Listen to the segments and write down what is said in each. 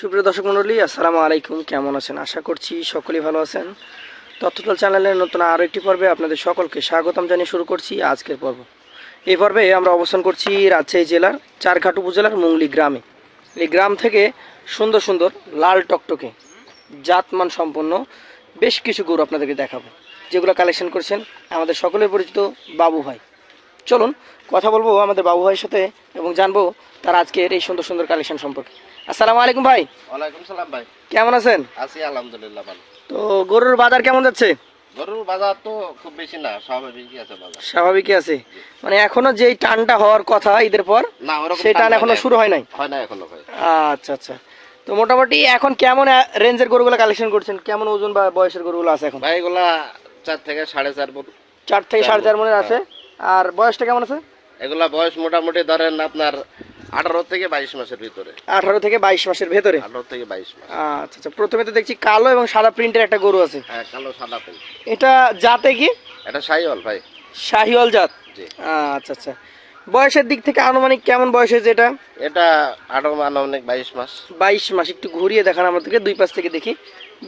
সুপ্রিয় দর্শক মণ্ডলী, আসসালামু আলাইকুম। কেমন আছেন? আশা করছি সকলেই ভালো আছেন। তথ্যটাল চ্যানেলের নতুন আরও একটি পর্বে আপনাদের সকলকে স্বাগতম জানিয়ে শুরু করছি আজকের পর্ব। এই পর্বে আমরা অবস্থান করছি রাজশাহী জেলার চারঘাট উপজেলার মুংলি গ্রামে। এই গ্রাম থেকে সুন্দর সুন্দর লাল টকটকে জাতমান সম্পন্ন বেশ কিছু গরু আপনাদেরকে দেখাবো, যেগুলো কালেকশন করছেন আমাদের সকলের পরিচিত বাবু ভাই। চলুন, কথা বলব আমাদের বাবু ভাইয়ের সাথে এবং জানব তার আজকের এই সুন্দর সুন্দর কালেকশন সম্পর্কে। আসসালামু আলাইকুম ভাই। ওয়ালাইকুম সালাম ভাই। কেমন আছেন? আছি আলহামদুলিল্লাহ ভালো। তো গরুর বাজার কেমন যাচ্ছে? গরুর বাজার তো খুব বেশি না স্বাভাবিকই আছে বাজার। স্বাভাবিকই আছে। মানে এখনও যেই টানটা হওয়ার কথা ঈদের পর না ওরকম সেই টান এখনও শুরু হয় নাই? হয় না এখনও ভাই। আচ্ছা আচ্ছা। তো মোটামুটি এখন কেমন রেঞ্জের গরুগুলো কালেকশন করছেন? কেমন ওজন বা বয়সের গরুগুলো আছে এখন? ভাই এগুলা চার থেকে সাড়ে চার চার থেকে সাড়ে চার মনের আছে। আর বয়সটা কেমন আছে? এগুলা বয়স মোটামুটি ধরেন আপনার আঠারো থেকে বাইশ মাসের ভিতরে। আঠারো থেকে বাইশ মাসের ভেতরে? আঠারো থেকে বাইশ মাস। আচ্ছা আচ্ছা প্রথমে তো দেখছি কালো এবং সাদা প্রিন্টের একটা গরু আছে। হ্যাঁ কালো সাদা পেন এটা জাতে কি? এটা সাইওয়াল ভাই। শাহিওয়াল জাত? আচ্ছা আচ্ছা। বয়সের দিক থেকে আনুমানিক কেমন বয়স হয়েছে এটা? এটা আঠারো মান অনেক বাইশ মাস। বাইশ মাস একটু ঘুরিয়ে দেখান আমাদেরকে দুই পাশ থেকে দেখি।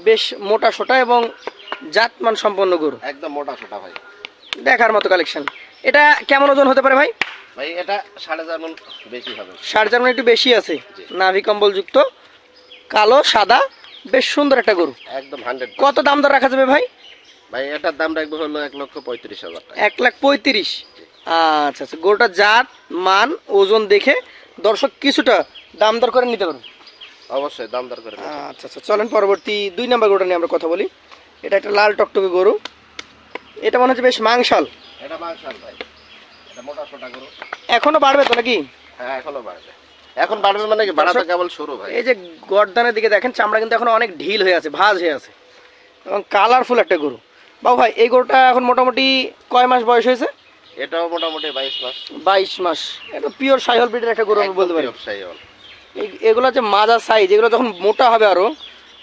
বেশ মোটা সোটা এবং জাতমান সম্পন্ন গরু। একদম মোটা সোটা ভাই। দেখার মতো কালেকশন এটা কেমন ওজন হতে পারে ভাই? ভাই এটা সাড়ে চার মন বেশি হবে। সাড়ে চার মানে একটু বেশি আছে। নাভি কম্বল যুক্ত কালো সাদা বেশ সুন্দর একটা গরু। একদম হান্ড্রেড কত দাম দর রাখা যাবে ভাই? ভাই এটার দাম রাখব হলো এক লক্ষ পঁয়ত্রিশ হাজার টাকা। এক লাখ পঁয়ত্রিশ। আচ্ছা আচ্ছা গরুটা জাত মান ওজন দেখে দর্শক কিছুটা দাম দর করে নিতে পারবে। অবশ্যই দাম দর করে আচ্ছা আচ্ছা চলেন পরবর্তী দুই নাম্বার গরুটা নিয়ে আমরা কথা বলি। এটা একটা লাল টকটকে গরু। এটা মনে হচ্ছে বেশ মাংসাল এটা মাংসাল ভাই। এটা মোটা ছোটা গরু। এখনও বাড়বে তো নাকি? হ্যাঁ এখনও বাড়বে। এখন বাড়বে মানে কি? বাড়াটা কেবল শুরু ভাই। এই যে গর্দানের দিকে দেখেন চামড়া কিন্তু এখন অনেক ঢিল হয়ে আছে ভাঁজ হয়ে আছে। এবং কালারফুল একটা গরু। বাবু ভাই এই গরুটা এখন মোটামুটি কয় মাস বয়স হয়েছে? এটাও মোটামুটি বাইশ মাস। বাইশ মাস। এটা পিওর সাইহল ব্রিডের একটা গরু আমি বলতে পারি। এই- এগুলো যে মাজা সাইজ এগুলো যখন মোটা হবে আরও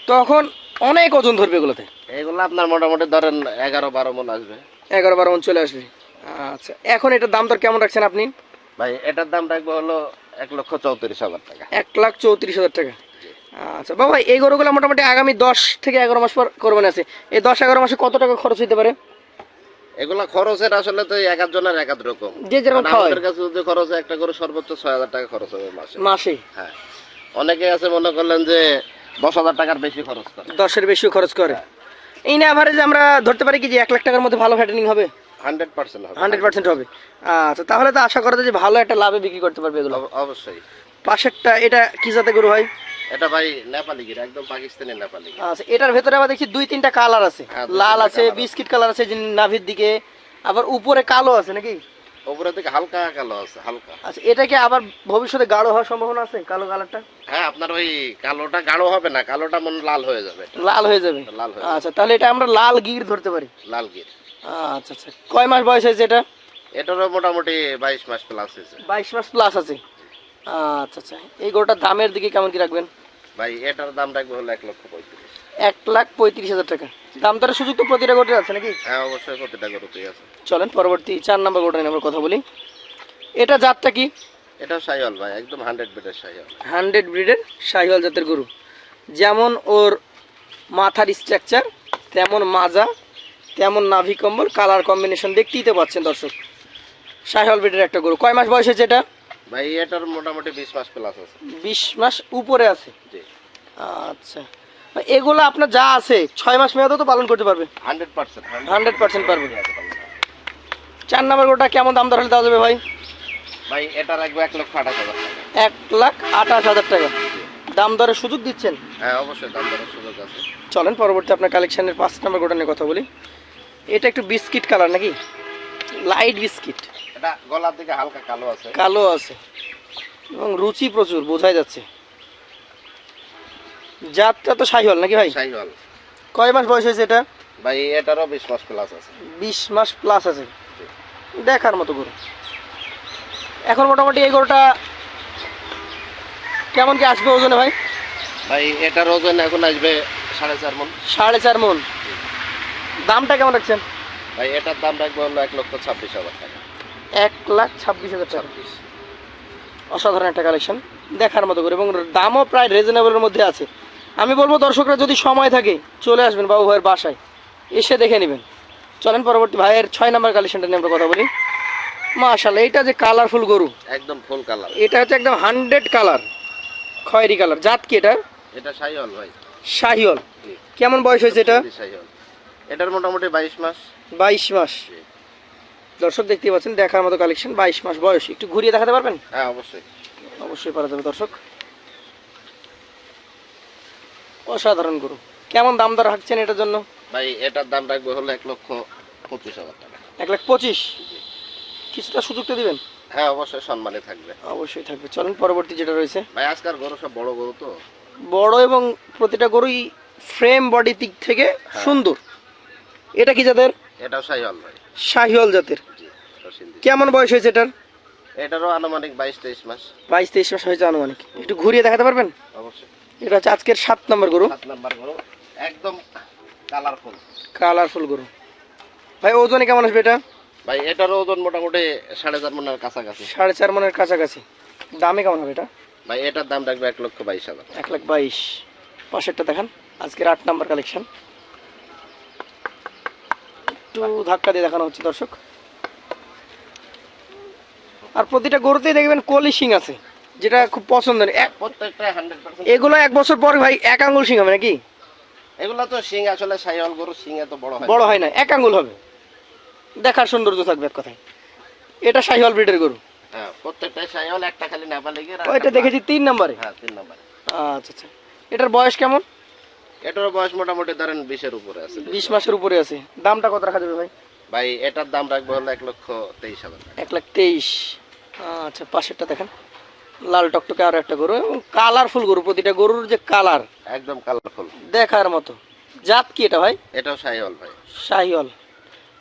তখন অনেক ওজন ধরবে এগুলোতে। এগুলো আপনার মোটামুটি ধরেন এগারো বারো মন আসবে। এগারো বারো মন চলে আসবে। আচ্ছা এখন এটার দাম দর কেমন রাখছেন আপনি? ভাই এটার দাম রাখব হলো এক লক্ষ চৌত্রিশ হাজার টাকা। এক লাখ চৌত্রিশ হাজার টাকা? আচ্ছা বাবা এই গরুগুলো মোটামুটি আগামী দশ থেকে এগারো মাস পর করবেন আছে। এই দশ এগারো মাসে কত টাকা খরচ হতে পারে? এগুলা খরচের আসলে তো এক একজনের এক এক রকম। যে যেরকম আমাদের কাছে যদি খরচ একটা করে সর্বোচ্চ ছয় হাজার টাকা খরচ হবে মাসে। মাসে? হ্যাঁ। অনেকে আছে মনে করলেন যে দশ হাজার টাকার বেশি খরচ করে। দশের বেশিও খরচ করে। এই না আমরা ধরতে পারি কি যে এক লাখ টাকার মধ্যে ভালো ফ্যাটেনিং হবে? হান্ড্রেড পার্সেন্ট হবে। হান্ড্রেড পার্সেন্ট হবে। আচ্ছা তাহলে তো আশা করা যায় যে ভালো একটা লাভে বিক্রি করতে পারবে এগুলো। অবশ্যই। পাশেরটা এটা কি জাতে গরু হয় এটা ভাই নেপালি গির একদম পাকিস্তানি নেপালি আচ্ছা এটার ভেতরে আবার দেখছি দুই তিনটা কালার আছে। হ্যাঁ, লাল আছে বিস্কিট কালার আছে নাভির দিকে। আবার উপরে কালো আছে নাকি? উপরে থেকে হালকা কালো আছে হালকা। আচ্ছা এটা কি আবার ভবিষ্যতে গাঢ় হওয়ার সম্ভাবনা আছে কালো কালারটা? হ্যাঁ আপনার ওই কালোটা গাঢ় হবে না কালোটা মনে লাল হয়ে যাবে। লাল হয়ে যাবে। লাল আচ্ছা তাহলে এটা আমরা লাল গির ধরতে পারি। লাল গির। আচ্ছা আচ্ছা। কয় মাস বয়স হয়েছে এটা? এটারও মোটামুটি বাইশ মাস প্লাস হয়েছে। বাইশ মাস প্লাস আছে। আচ্ছা আচ্ছা। এই গরুটার দামের দিকে কেমন কি রাখবেন? ভাই এটার দাম রাখব হলো এক লক্ষ পঁয়ত্রিশ। এক লাখ পঁয়ত্রিশ হাজার টাকা। দাম দরের সুযোগ তো প্রতিটা গরুতে আছে নাকি? হ্যাঁ অবশ্যই প্রতিটা গরুতেই আছে। চলেন পরবর্তী চার নম্বর গরুটা নিয়ে আমরা কথা বলি। এটা জাতটা কি? এটাও সাইওয়াল ভাই একদম হান্ড্রেড বেডের সাইওয়াল হান্ড্রেড ব্রিডের শাহিওয়াল জাতের গরু। যেমন ওর মাথার স্ট্রাকচার তেমন মাজা তেমন নাভি কম্বল কালার কম্বিনেশন দেখতেই তো পাচ্ছেন দর্শক। শাহিওয়াল ব্রিডের একটা গরু। কয় মাস বয়স হয়েছে এটা ভাই এটার মোটামুটি বিশ মাস প্লাস আছে। বিশ মাস উপরে আছে? জি। আচ্ছা। এগুলো আপনার যা আছে ছয় মাস মেয়াদও তো পালন করতে পারবে? হান্ড্রেড পার্সেন্ট হান্ড্রেড পার্সেন্ট পারবে। চার নাম্বার গরুটা কেমন দাম দর হলে দেওয়া যাবে ভাই? ভাই এটা রাখব এক লক্ষ আঠাশ হাজার এক লাখ আঠাশ হাজার টাকা। দাম দরের সুযোগ দিচ্ছেন? হ্যাঁ অবশ্যই দাম দরের সুযোগ আছে। চলেন পরবর্তী আপনার কালেকশনের পাঁচ নাম্বার গোটা নিয়ে কথা বলি। এটা একটু বিস্কিট কালার নাকি? Light biscuit. এটা গলার দিকে হালকা কালো আছে। কালো আছে। এবং রুচি প্রচুর বোঝাই যাচ্ছে। জাতটা তো শাহিওয়াল নাকি ভাই? সাইওয়াল কয় মাস বয়স হয়েছে এটা? ভাই এটারও বিশ মাস প্লাস আছে। বিশ মাস প্লাস আছে। দেখার মতো গরু। এখন মোটামুটি এই গরুটা কেমন কি আসবে ওজনে ভাই? ভাই এটার ওজন এখন আসবে সাড়ে চার মন। সাড়ে চার মন। দামটা কেমন রাখছেন? ভাই এটার দাম রাখব হলো এক লক্ষ ছাব্বিশ হাজার টাকা। এক লাখ ছাব্বিশ হাজার টাকা। অসাধারণ একটা কালেকশন দেখার মতো করে এবং দামও প্রায় রিজনেবলের মধ্যে আছে। আমি বলব দর্শকরা যদি সময় থাকে চলে আসবেন বাবু ভাইয়ের বাসায়। এসে দেখে নেবেন। চলেন পরবর্তী ভাইয়ের ছয় নাম্বার কালেকশনটা নিয়ে আমরা কথা বলি। মাশাল্লাহ এটা যে কালারফুল গরু। একদম ফুল কালার এটা হচ্ছে একদম হান্ড্রেড কালার খয়েরি কালার জাত কি এটা এটা শাহিওয়াল ভাই। শাহিওল কেমন বয়স হয়েছে এটা? জি, শাহিওয়াল। এটার মোটামুটি বাইশ মাস। বাইশ মাস। দর্শক দেখতে পাচ্ছেন দেখার মতো কালেকশন বাইশ মাস বয়স। একটু ঘুরিয়ে দেখাতে পারবেন? হ্যাঁ অবশ্যই। অবশ্যই পারা যাবে দর্শক। অসাধারণ গরু। কেমন দাম দর হাঁকছেন এটার জন্য? ভাই এটার দাম রাখব হলো এক লক্ষ পঁচিশ হাজার টাকা। এক লাখ পঁচিশ? কিছুটা সুযোগ তো দিবেন? হ্যাঁ অবশ্যই সম্মানে থাকবে। অবশ্যই থাকবে। চলেন পরবর্তী যেটা রয়েছে। ভাই আজকাল গরু সব বড় গরু তো। বড় এবং প্রতিটা গরুই ফ্রেম বডি দিক থেকে সুন্দর। এটা কি জাতের? এটাও শাহিওয়াল ভাই। শাহিওল জাতের। কেমন বয়স হয়েছে এটার? এটারও আনুমানিক বাইশ তেইশ মাস। বাইশ তেইশ মাস হয়েছে আনুমানিক। একটু ঘুরিয়ে দেখাতে পারবেন? অবশ্যই। এটা হচ্ছে আজকের সাত নম্বর গরু। সাত নাম্বার গরু। একদম কালারফুল। কালারফুল গরু। ভাই ওজনে কেমন আসবে এটা? ভাই এটার ওজন মোটামুটি সাড়ে চার মনের কাছাকাছি। সাড়ে চার মনের কাছাকাছি। দামে কেমন হবে এটা? ভাই এটার দাম রাখবে এক লক্ষ বাইশ হাজার। এক লাখ বাইশ। পাশেরটা দেখান। আজকের আট নাম্বার কালেকশন একটু ধাক্কা দিয়ে দেখানো হচ্ছে দর্শক। আর প্রতিটা গরুতেই দেখবেন কলি শিং আছে যেটা খুব পছন্দের। প্রত্যেকটা এগুলো এক বছর পর ভাই এক আঙ্গুল শিং হবে নাকি? এগুলো তো সিং আসলে সাইওয়াল গরু সিং এত বড় হয়। বড় হয় না এক আঙ্গুল হবে। দেখার সৌন্দর্য থাকবে এক কথায়। এটা শাহিওয়াল ব্রিডের গরু। হ্যাঁ প্রত্যেকটাই সাইওয়াল একটা খালি নেপালে গিয়ে ওইটা দেখেছি তিন নম্বরে। হ্যাঁ তিন নম্বরে। আচ্ছা আচ্ছা। এটার বয়স কেমন? এটার বয়স মোটামুটি ধরেন বিশের উপরে আছে বিশ মাসের উপরে আছে। দামটা কত রাখা যাবে ভাই? ভাই এটার দাম রাখব হলো এক লক্ষ তেইশ হাজার এক লাখ তেইশ। আচ্ছা পাশেরটা দেখেন। লাল টকটকে আরও একটা গরু এবং কালারফুল গরু প্রতিটা গরুর যে কালার। একদম কালারফুল। দেখার মতো। জাত কি এটা ভাই? এটাও সাইওয়াল ভাই। শাহিওয়াল।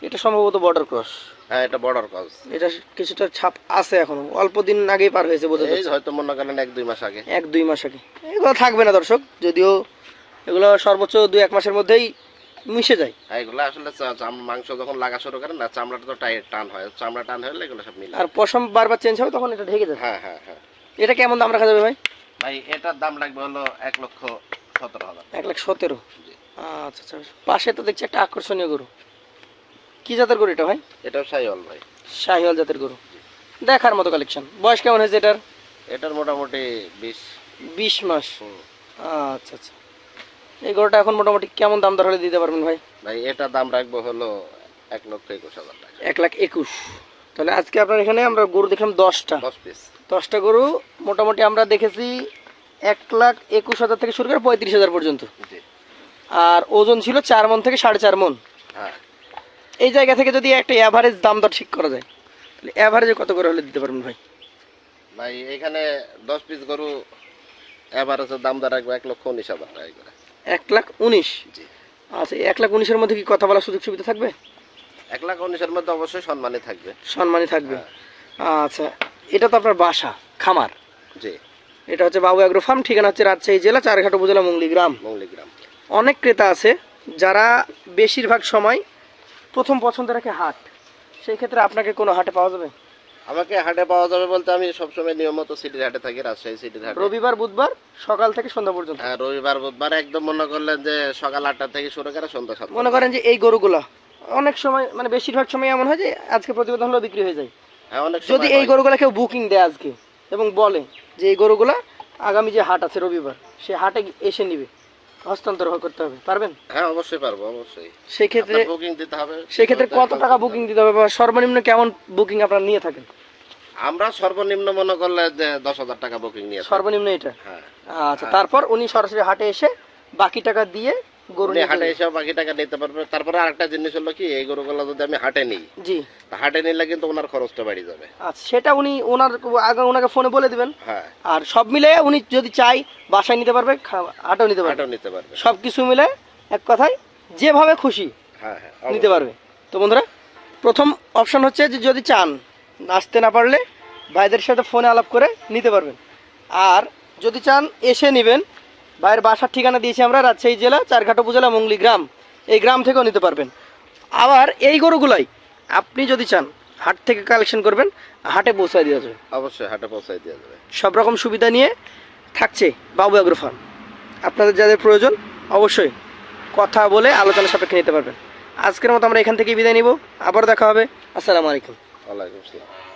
এটা সম্ভবত বর্ডার ক্রস হ্যাঁ এটা বর্ডার কজ এটা কিছুটা ছাপ আছে এখনও। অল্প দিন আগেই পার হয়েছে বোঝা যাচ্ছে। হয়তো মনে করেন এক দুই মাস আগে। এক দুই মাস আগে। এগুলো থাকবে না দর্শক যদিও এগুলো সর্বোচ্চ দুই এক মাসের মধ্যেই মিশে যায়। হ্যাঁ, এগুলো আসলে মাংস যখন লাগা শুরু করে না চামড়াটা তো টান হয়। চামড়া টান হলে এগুলো সব মিলে আর পশম বারবার চেঞ্জ হবে তখন এটা ঢেকে যাবে। হ্যাঁ হ্যাঁ হ্যাঁ। এটা কেমন দাম রাখা যাবে ভাই? ভাই এটার দাম লাগবে হলো এক লক্ষ সতেরো হাজার। এক লাখ সতেরো? আচ্ছা আচ্ছা পাশে তো দেখছি একটা আকর্ষণীয় গরু। কি জাতের গরু এটা ভাই? এটাও সাইওয়াল ভাই। শাহিওয়াল জাতের গরু। দেখার মতো কালেকশন বয়স কেমন হয়েছে এটার? এটার মোটামুটি বিশ। বিশ মাস। আচ্ছা আচ্ছা। এই গরুটা এখন মোটামুটি কেমন দাম দর হলে দিতে পারবেন ভাই? ভাই এটা দাম রাখব হলো এক লক্ষ একুশ হাজার টাকা। এক লাখ একুশ। তাহলে আজকে আপনার এখানে আমরা গরু দেখলাম দশটা। দশ পিস দশটা গরু মোটামুটি আমরা দেখেছি এক লাখ একুশ হাজার থেকে শুরু করে পঁয়ত্রিশ হাজার পর্যন্ত। আর ওজন ছিল চার মন থেকে সাড়ে চার মন। হ্যাঁ। এই জায়গা থেকে যদি একটা অ্যাভারেজ দাম দর ঠিক করা যায় তাহলে অ্যাভারেজে কত করে হলে দিতে পারবেন ভাই? ভাই এখানে দশ পিস গরু অ্যাভারেজের দাম দর রাখব এক লক্ষ উনিশ হাজার টাকা করে। এক লাখ উনিশ। আচ্ছা এক লাখ উনিশের মধ্যে কি কথা বলার সুযোগ সুবিধা থাকবে? এক লাখ উনিশের মধ্যে অবশ্যই সম্মানই থাকবে। সম্মানই থাকবে। আচ্ছা এটা তো আপনার বাসা খামার। জি। এটা হচ্ছে বাবু অ্যাগ্রো ফার্ম ঠিকানা হচ্ছে রাজশাহী জেলা চারঘাট উপজেলা মঙ্গলি গ্রাম। অনেক ক্রেতা আছে যারা বেশিরভাগ সময় প্রথম পছন্দ রাখে হাট। সেই ক্ষেত্রে আপনাকে কোনো হাটে পাওয়া যাবে? আমাকে হাটে পাওয়া যাবে বলতে আমি সবসময় নিয়মিত সিটির হাটে থাকি রাজশাহী সিটির হাটে। রবিবার বুধবার সকাল থেকে সন্ধ্যা পর্যন্ত? হ্যাঁ, রবিবার বুধবার একদম মনে করলেন যে সকাল আটটা থেকে শুরু করে সন্ধ্যা সাতটা। মনে করেন যে এই গরুগুলা অনেক সময় মানে বেশিরভাগ সময় এমন হয় যে আজকে প্রতিবেদন হলো বিক্রি হয়ে যায়। হ্যাঁ অনেক যদি এই হয়। গরুগুলা কেউ বুকিং দেয় আজকে এবং বলে যে এই গরুগুলা আগামী যে হাট আছে রবিবার সে হাটে এসে নিবে হস্তান্তর করতে হবে পারবেন? হ্যাঁ অবশ্যই পারব অবশ্যই। সেক্ষেত্রে বুকিং দিতে হবে সেক্ষেত্রে কত টাকা বুকিং দিতে হবে বা সর্বনিম্ন কেমন বুকিং আপনারা নিয়ে থাকেন? আমরা সর্বনিম্ন মনে করলে দশ হাজার টাকা বুকিং নিয়ে সর্বনিম্ন এটা? হ্যাঁ। আচ্ছা তারপর উনি সরাসরি হাটে এসে বাকি টাকা দিয়ে গরু হাটে এসে বাকি টাকা নিতে পারবে। তারপরে আরেকটা জিনিস হলো কি এই গরুগুলো যদি আমি হাটে নিই যাবে। জি হাটে নিলে কিন্তু ওনার খরচটা বাড়ি যাবে। আচ্ছা সেটা উনি ওনার আগে ওনাকে ফোনে বলে দিবেন। হ্যাঁ। আর সব মিলে উনি যদি চাই বাসায় নিতে পারবে হাটেও নিতে পারবে। হাটেও নিতে পারবে। সব কিছু মিলে এক কথায় যেভাবে খুশি হ্যাঁ হ্যাঁ নিতে পারবে। তো বন্ধুরা প্রথম অপশন হচ্ছে যে যদি চান আসতে না পারলে ভাইদের সাথে ফোনে আলাপ করে নিতে পারবেন। আর যদি চান এসে নেবেন ভাইয়ের বাসার ঠিকানা দিয়েছি আমরা রাজশাহী জেলা চারঘাট উপজেলা মঙ্গলি গ্রাম। এই গ্রাম থেকেও নিতে পারবেন। আবার এই গরুগুলাই আপনি যদি চান হাট থেকে কালেকশন করবেন হাটে পৌঁছায় দেওয়া যাবে। অবশ্যই হাটে পৌঁছাই দেওয়া যাবে। সব রকম সুবিধা নিয়ে থাকছে বাবু অ্যাগ্রো ফার্ম। আপনাদের যাদের প্রয়োজন অবশ্যই কথা বলে আলোচনা সাপেক্ষে নিতে পারবেন। আজকের মতো আমরা এখান থেকেই বিদায় নিব। আবার দেখা হবে। আসসালামু আলাইকুম। ওয়ালাইকুম আসসালাম